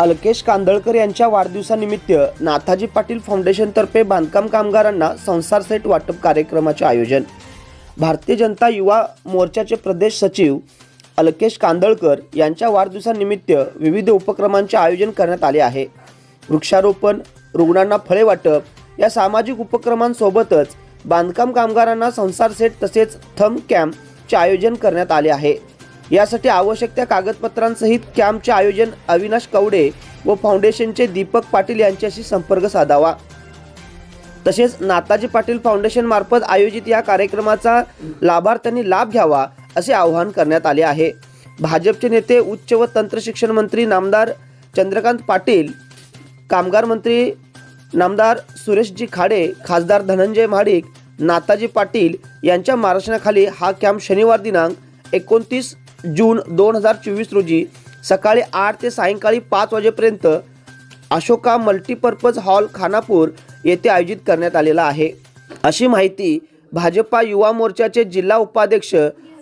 अलकेश कांदळकर यांच्या वाढदिवसानिमित्त नाथाजी पाटील फाउंडेशनतर्फे बांधकाम कामगारांना संसार सेट वाटप कार्यक्रमाचे आयोजन. भारतीय जनता युवा मोर्चाचे प्रदेश सचिव अलकेश कांदळकर यांच्या वाढदिवसानिमित्त विविध उपक्रमांचे आयोजन करण्यात आले आहे. वृक्षारोपण रुग्णांना फळे वाटप या सामाजिक उपक्रमांसोबतच बांधकाम कामगारांना संसार सेट तसेच थंब कॅम्पचे आयोजन करण्यात आले आहे. यासाठी आवश्यक त्या कागदपत्रांसहित कॅम्पचे आयोजन अविनाश कवडे व फाउंडेशनचे दीपक पाटील यांच्याशी संपर्क साधावा. तसेच नाताजी पाटील फाउंडेशन मार्फत आयोजित या कार्यक्रमाचा लाभार्थ्यांनी लाभ घ्यावा असे आवाहन करण्यात आले आहे. भाजपचे नेते उच्च व तंत्र शिक्षण मंत्री नामदार चंद्रकांत पाटील कामगार मंत्री नामदार सुरेशजी खाडे खासदार धनंजय महाडिक नाताजी पाटील यांच्या मार्गदर्शनाखाली हा कॅम्प शनिवार दिनांक एकोणतीस जून दोन हजार चोवीस रोजी सकाळी आठ ते सायंकाळी पाच वाजेपर्यंत अशोका मल्टीपर्पज हॉल खानापूर येथे आयोजित करण्यात आलेला आहे. अशी माहिती भाजपा युवा मोर्चाचे जिल्हा उपाध्यक्ष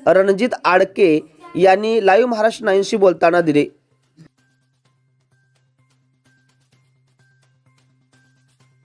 रणजित आडके यांनी लाईव्ह महाराष्ट्र नाईनशी बोलताना दिली.